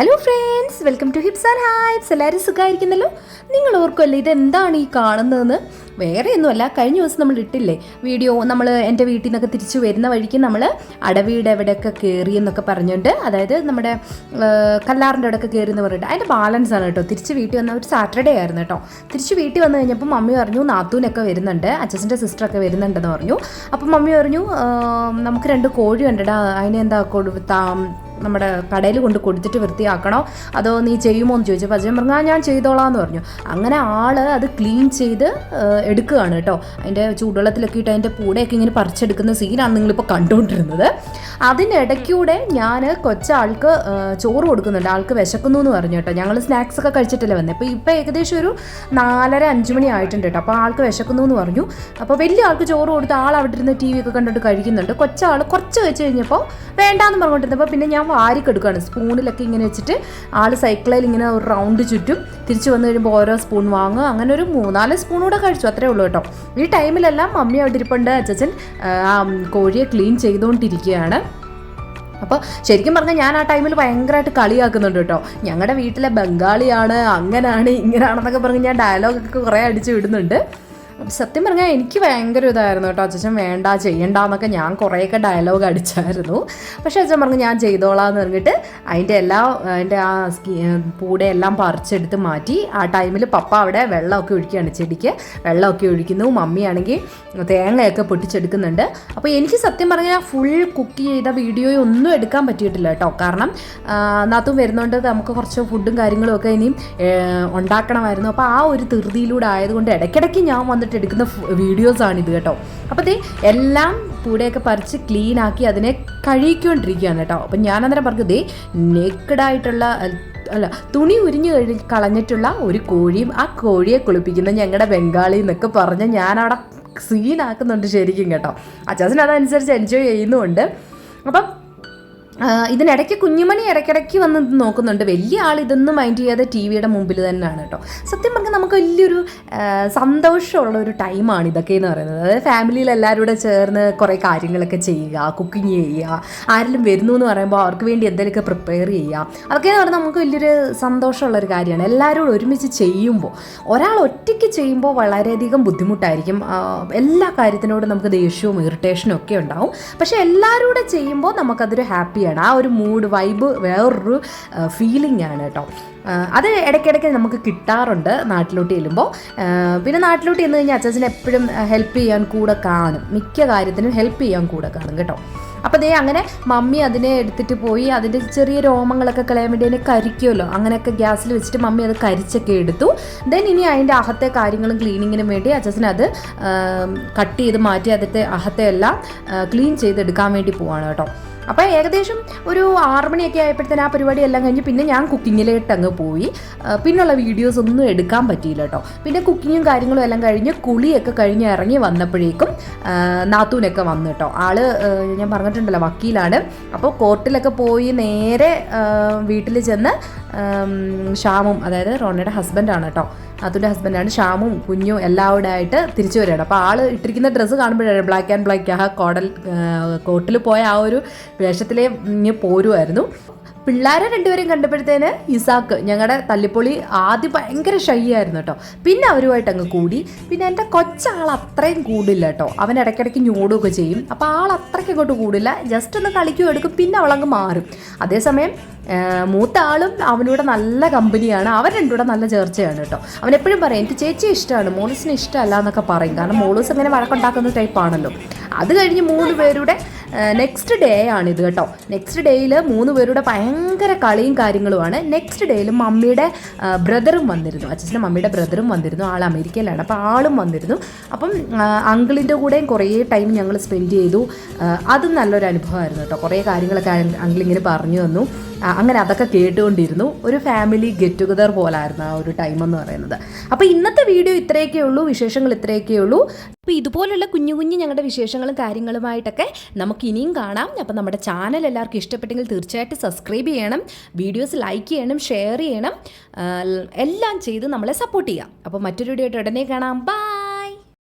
Hello friends welcome to hips and hypes എല്ലാവരും സുഖമായിരിക്കുന്നല്ലോ? നിങ്ങൾ ഓർക്കുമല്ലോ ഇതെന്താണ് ഈ കാണുന്നതെന്ന്? വേറെ ഒന്നുമല്ല കഴിഞ്ഞ ദിവസം നമ്മൾ ഇട്ടില്ലേ? വീഡിയോ നമ്മൾ എന്റെ വീട്ടിൽ നിന്നൊക്കെ തിരിച്ചു വരുന്ന വഴിക്ക് നമ്മൾ അടവീട് എവിടെയൊക്കെ കയറി എന്നൊക്കെ പറഞ്ഞുകൊണ്ട് അതായത് നമ്മുടെ കല്ലാറിന്റെ അവിടെയൊക്കെ കയറി എന്ന് പറഞ്ഞിട്ട്. അതിന്റെ ബാലൻസ് ആണ് കേട്ടോ. തിരിച്ച് വീട്ടിൽ വന്ന ഒരു സാറ്റർഡേ ആയിരുന്നു കേട്ടോ. തിരിച്ച് വീട്ടിൽ വന്നു കഴിഞ്ഞപ്പോൾ മമ്മി പറഞ്ഞു നാത്തൂനൊക്കെ വരുന്നുണ്ട്. അച്ഛന്റെ സിസ്റ്ററൊക്കെ വരുന്നുണ്ടെന്ന് പറഞ്ഞു. അപ്പം മമ്മി പറഞ്ഞു നമുക്ക് രണ്ട് കോഴി ഉണ്ടടാ. അതിനെന്താ കൊടു താ- നമ്മുടെ കടയിൽ കൊണ്ട് കൊടുത്തിട്ട് വൃത്തിയാക്കണോ? അതോ നീ ചെയ്യുമോ എന്ന് ചോദിച്ചപ്പോൾ അജയൻ പറഞ്ഞു ആ ഞാൻ ചെയ്തോളാം എന്ന് പറഞ്ഞു. അങ്ങനെ ആൾ അത് ക്ലീൻ ചെയ്ത് എടുക്കുകയാണ് കേട്ടോ. അതിന്റെ ചൂടുവെള്ളത്തിലൊക്കെ ഇട്ട് അതിന്റെ പൂടെയൊക്കെ ഇങ്ങനെ പറിച്ചെടുക്കുന്ന സീനാണ് നിങ്ങളിപ്പോൾ കണ്ടുകൊണ്ടിരുന്നത് അതിനിടയ്ക്കൂടെ ഞാൻ കൊച്ചാൾക്ക് ചോറ് കൊടുക്കുന്നുണ്ട്. ആൾക്ക് വിശക്കുന്നു എന്ന് പറഞ്ഞു കേട്ടോ. ഞങ്ങൾ സ്നാക്സ് ഒക്കെ കഴിച്ചിട്ടല്ലേ വന്നത് അപ്പോൾ ഇപ്പോൾ ഏകദേശം ഒരു നാലര അഞ്ച് മണി ആയിട്ടുണ്ട് കേട്ടോ. അപ്പോൾ ആൾക്ക് വിശക്കുന്നു എന്ന് പറഞ്ഞു. അപ്പോൾ വലിയ ആൾക്ക് ചോറ് കൊടുത്ത് ആൾ അവിടെ ഇരുന്ന് ടി വി ഒക്കെ കണ്ടിട്ട് കഴിക്കുന്നുണ്ട്. കൊച്ചാൾ കുറച്ച് വെച്ച് കഴിഞ്ഞപ്പോൾ വേണ്ടാന്ന് പറഞ്ഞുകൊണ്ടിരുന്നപ്പോൾ പിന്നെ ഞാൻ വാരിക്കെടുക്കുകയാണ് സ്പൂണിലൊക്കെ ഇങ്ങനെ വെച്ചിട്ട് ആൾ സൈക്കിളിൽ ഇങ്ങനെ ഒരു റൗണ്ട് ചുറ്റും തിരിച്ചു വന്നു കഴിയുമ്പോൾ ഓരോ സ്പൂൺ വാങ്ങുക. അങ്ങനെ ഒരു മൂന്നാൽ സ്പൂൺ കൂടെ കഴിച്ചു. അത്രേ ഉള്ളൂ കേട്ടോ. ഈ ടൈമിലെല്ലാം മമ്മി അവിടെ ഇരിപ്പുണ്ട്. ആ കോഴിയെ ക്ലീൻ ചെയ്തുകൊണ്ടിരിക്കുകയാണ് അപ്പോൾ ശരിക്കും പറഞ്ഞാൽ ഞാൻ ആ ടൈമിൽ ഭയങ്കരമായിട്ട് കളിയാക്കുന്നുണ്ട് കേട്ടോ. ഞങ്ങളുടെ വീട്ടിലെ ബംഗാളിയാണ് അങ്ങനെയാണ് ഇങ്ങനാണെന്നൊക്കെ പറഞ്ഞ് ഞാൻ ഡയലോഗൊക്കെ കുറേ അടിച്ച് വിടുന്നുണ്ട്. സത്യം പറഞ്ഞാൽ എനിക്ക് ഭയങ്കര ഇതായിരുന്നു കേട്ടോ. അച്ഛൻ വേണ്ട ചെയ്യണ്ട എന്നൊക്കെ ഞാൻ കുറേയൊക്കെ ഡയലോഗ് അടിച്ചായിരുന്നു. പക്ഷേ അച്ഛൻ പറഞ്ഞു ഞാൻ ചെയ്തോളാം എന്ന് പറഞ്ഞിട്ട് അതിന്റെ എല്ലാം അതിന്റെ ആ സ്കീ പൂടെ എല്ലാം പറിച്ചെടുത്ത് മാറ്റി ആ ടൈമിൽ പപ്പ അവിടെ വെള്ളമൊക്കെ ഒഴിക്കുകയാണ് ചെടിക്ക്. വെള്ളമൊക്കെ ഒഴിക്കുന്നു മമ്മിയാണെങ്കിൽ തേങ്ങയൊക്കെ പൊട്ടിച്ചെടുക്കുന്നുണ്ട്. അപ്പോൾ എനിക്ക് സത്യം പറഞ്ഞാൽ ഫുൾ കുക്ക് ചെയ്ത വീഡിയോ ഒന്നും എടുക്കാൻ പറ്റിയിട്ടില്ല കേട്ടോ. കാരണം നാത്തും വരുന്നതുകൊണ്ട് നമുക്ക് കുറച്ച് ഫുഡും കാര്യങ്ങളും ഒക്കെ ഇനിയും ഉണ്ടാക്കണമായിരുന്നു. അപ്പോൾ ആ ഒരു ധൃതിയിലൂടെ ആയതുകൊണ്ട് ഇടയ്ക്കിടയ്ക്ക് ഞാൻ വന്നിട്ട് എടുക്കുന്ന വീഡിയോസാണിത് കേട്ടോ. അപ്പോൾ ദേ എല്ലാം പൂടെയൊക്കെ പറിച്ച് ക്ലീൻ ആക്കി അതിനെ കഴുകിക്കൊണ്ടിരിക്കുകയാണ് കേട്ടോ. അപ്പം ഞാൻ അന്നേരം പറഞ്ഞു ദേ നേക്കഡായിട്ടുള്ള അല്ല തുണി ഉരിഞ്ഞു കഴി കളഞ്ഞിട്ടുള്ള ഒരു കോഴിയും ആ കോഴിയെ കുളിപ്പിക്കുന്ന ഞങ്ങളുടെ ബംഗാളി എന്നൊക്കെ പറഞ്ഞ് ഞാനവിടെ സീനാക്കുന്നുണ്ട് ശരിക്കും കേട്ടോ. അച്ചാച്ചൻ അതനുസരിച്ച് എൻജോയ് ചെയ്യുന്നുമുണ്ട്. അപ്പം ഇതിനിടയ്ക്ക് കുഞ്ഞുമണി ഇടയ്ക്കിടയ്ക്ക് വന്ന് നോക്കുന്നുണ്ട്. വലിയ ആൾ ഇതൊന്നും മൈൻഡ് ചെയ്യാതെ ടി വിയുടെ മുമ്പിൽ തന്നെയാണ് കേട്ടോ. സത്യം പറഞ്ഞാൽ നമുക്ക് വലിയൊരു സന്തോഷമുള്ള ഒരു ടൈമാണ് ഇതൊക്കെ എന്ന് പറയുന്നത്. അതായത് ഫാമിലിയിൽ എല്ലാവരും കൂടെ ചേർന്ന് കുറേ കാര്യങ്ങളൊക്കെ ചെയ്യുക കുക്കിംഗ് ചെയ്യുക ആരെങ്കിലും വരുന്നു എന്ന് പറയുമ്പോൾ അവർക്ക് വേണ്ടി എന്തെങ്കിലുമൊക്കെ പ്രിപ്പയർ ചെയ്യുക. അതൊക്കെ എന്ന് പറഞ്ഞാൽ നമുക്ക് വലിയൊരു സന്തോഷമുള്ളൊരു കാര്യമാണ്. എല്ലാവരും കൂടെ ഒരുമിച്ച് ചെയ്യുമ്പോൾ ഒരാൾ ഒറ്റയ്ക്ക് ചെയ്യുമ്പോൾ വളരെയധികം ബുദ്ധിമുട്ടായിരിക്കും. എല്ലാ കാര്യത്തിനോടും നമുക്ക് ദേഷ്യവും ഇറിറ്റേഷനും ഒക്കെ ഉണ്ടാവും. പക്ഷേ എല്ലാവരും കൂടെ ചെയ്യുമ്പോൾ നമുക്കതൊരു ഹാപ്പിയാണ് ആ ഒരു മൂഡ് വൈബ് വേറൊരു ഫീലിംഗ് ആണ് കേട്ടോ അത് ഇടയ്ക്കിടയ്ക്ക് നമുക്ക് കിട്ടാറുണ്ട് നാട്ടിലോട്ട് ചെല്ലുമ്പോൾ പിന്നെ നാട്ടിലോട്ട് ചെന്ന് കഴിഞ്ഞാൽ അച്ഛൻ എപ്പോഴും ഹെൽപ്പ് ചെയ്യാൻ കൂടെ കാണും. മിക്ക കാര്യത്തിനും ഹെൽപ്പ് ചെയ്യാൻ കൂടെ കാണും കേട്ടോ. അപ്പോൾ ദേ അങ്ങനെ മമ്മി അതിനെ എടുത്തിട്ട് പോയി അതിന്റെ ചെറിയ രോമങ്ങളൊക്കെ കളയാൻ വേണ്ടി അതിനെ കരിക്കുമല്ലോ അങ്ങനെയൊക്കെ ഗ്യാസിൽ വെച്ചിട്ട് മമ്മി അത് കരിച്ചൊക്കെ എടുത്തു. ദെൻ ഇനി അതിന്റെ അഹത്തെ കാര്യങ്ങളും ക്ലീനിങ്ങിനും വേണ്ടി അച്ഛൻ അത് കട്ട് ചെയ്ത് മാറ്റി അതിന്റെ അഹത്തെ എല്ലാം ക്ലീൻ ചെയ്തെടുക്കാൻ വേണ്ടി പോവാണ് കേട്ടോ. അപ്പോൾ ഏകദേശം ഒരു ആറ് മണിയൊക്കെ ആയപ്പോഴത്തേന് ആ പരിപാടി എല്ലാം കഴിഞ്ഞ് പിന്നെ ഞാൻ കുക്കിങ്ങിലോട്ട് അങ്ങ് പോയി. പിന്നുള്ള വീഡിയോസ് ഒന്നും എടുക്കാൻ പറ്റിയില്ല കേട്ടോ പിന്നെ കുക്കിങ്ങും കാര്യങ്ങളും എല്ലാം കഴിഞ്ഞ് കുളിയൊക്കെ കഴിഞ്ഞ് ഇറങ്ങി വന്നപ്പോഴേക്കും നാത്തൂനൊക്കെ വന്നു കേട്ടോ ആൾ ഞാൻ പറഞ്ഞിട്ടുണ്ടല്ലോ വക്കീലാണ്. അപ്പോൾ കോർട്ടിലൊക്കെ പോയി നേരെ വീട്ടിൽ ചെന്ന് ഷാമും അതായത് റോണയുടെ ഹസ്ബൻഡാണ് കേട്ടോ നാത്തൂന്റെ ഹസ്ബൻഡാണ് ഷാമും കുഞ്ഞും എല്ലാവരും ആയിട്ട് തിരിച്ചു വരികയാണ്. അപ്പോൾ ആൾ ഇട്ടിരിക്കുന്ന ഡ്രസ്സ് കാണുമ്പോഴാണ് ബ്ലാക്ക് ആൻഡ് ബ്ലാക്ക് ആ കോടൽ കോട്ടിൽ പോയ ആ ഒരു വേഷത്തിലേ പോരുമായിരുന്നു പിള്ളേരെ രണ്ടുപേരെയും കണ്ടപ്പോഴത്തേന് ഇസാക്ക് ഞങ്ങളുടെ തല്ലിപ്പൊളി ആദ്യം ഭയങ്കര ഷൈ ആയിരുന്നു കേട്ടോ പിന്നെ അവരുമായിട്ട് അങ്ങ് കൂടി. പിന്നെ എന്റെ കൊച്ചാൾ അത്രയും കൂടില്ല കേട്ടോ അവൻ ഇടയ്ക്കിടയ്ക്ക് ഞോടുകയൊക്കെ ചെയ്യും. അപ്പോൾ ആൾ അത്രയ്ക്ക് അങ്ങോട്ട് കൂടില്ല. ജസ്റ്റ് ഒന്ന് കളിക്കുകയും എടുക്കും പിന്നെ അവളങ്ങ് മാറും. അതേസമയം മൂത്ത ആളും അവനൂടെ നല്ല കമ്പനിയാണ്. അവൻ രണ്ടുകൂടെ നല്ല ചേർച്ചയാണ് കേട്ടോ അവൻ എപ്പോഴും പറയും എനിക്ക് ചേച്ചി ഇഷ്ടമാണ്. മോളൂസിന് ഇഷ്ടമല്ല എന്നൊക്കെ പറയും. കാരണം മോളൂസ് അങ്ങനെ വഴക്കുണ്ടാക്കുന്ന ടൈപ്പാണല്ലോ അത് കഴിഞ്ഞ് മൂന്ന് പേരുടെ നെക്സ്റ്റ് ഡേ ആണിത് കേട്ടോ. നെക്സ്റ്റ് ഡേയിൽ മൂന്ന് പേരുടെ ഭയങ്കര കളിയും കാര്യങ്ങളുമാണ്. നെക്സ്റ്റ് ഡേയിൽ മമ്മിയുടെ ബ്രദറും വന്നിരുന്നു. അച്ഛന്റെ മമ്മിയുടെ ബ്രദറും വന്നിരുന്നു. ആൾ അമേരിക്കയിലാണ്. അപ്പോൾ ആളും വന്നിരുന്നു. അപ്പം അങ്കിളിന്റെ കൂടെയും കുറേ ടൈം ഞങ്ങൾ സ്പെൻഡ് ചെയ്തു. അതും നല്ലൊരു അനുഭവമായിരുന്നു കേട്ടോ. കുറേ കാര്യങ്ങളൊക്കെ അങ്കിളിങ്ങനെ പറഞ്ഞു തന്നു. അങ്ങനെ അതൊക്കെ കേട്ടുകൊണ്ടിരുന്നു. ഒരു ഫാമിലി ഗെറ്റ് ടുഗദർ പോലായിരുന്നു ആ ഒരു ടൈം എന്ന് പറയുന്നത്. അപ്പോൾ ഇന്നത്തെ വീഡിയോ ഇത്രയൊക്കെ ഉള്ളൂ വിശേഷങ്ങൾ ഇത്രയൊക്കെ ഉള്ളൂ. അപ്പോൾ ഇതുപോലുള്ള കുഞ്ഞു കുഞ്ഞു ഞങ്ങളുടെ വിശേഷങ്ങളും കാര്യങ്ങളുമായിട്ടൊക്കെ നമുക്ക് ഇനിയും കാണാം. അപ്പോൾ നമ്മുടെ ചാനൽ എല്ലാവർക്കും ഇഷ്ടപ്പെട്ടെങ്കിൽ തീർച്ചയായിട്ടും സബ്സ്ക്രൈബ് ചെയ്യണം വീഡിയോസ് ലൈക്ക് ചെയ്യണം ഷെയർ ചെയ്യണം എല്ലാം ചെയ്ത് നമ്മളെ സപ്പോർട്ട് ചെയ്യാം അപ്പോൾ മറ്റൊരു വീഡിയോ ആയിട്ട് ഉടനെ കാണാം. ബൈ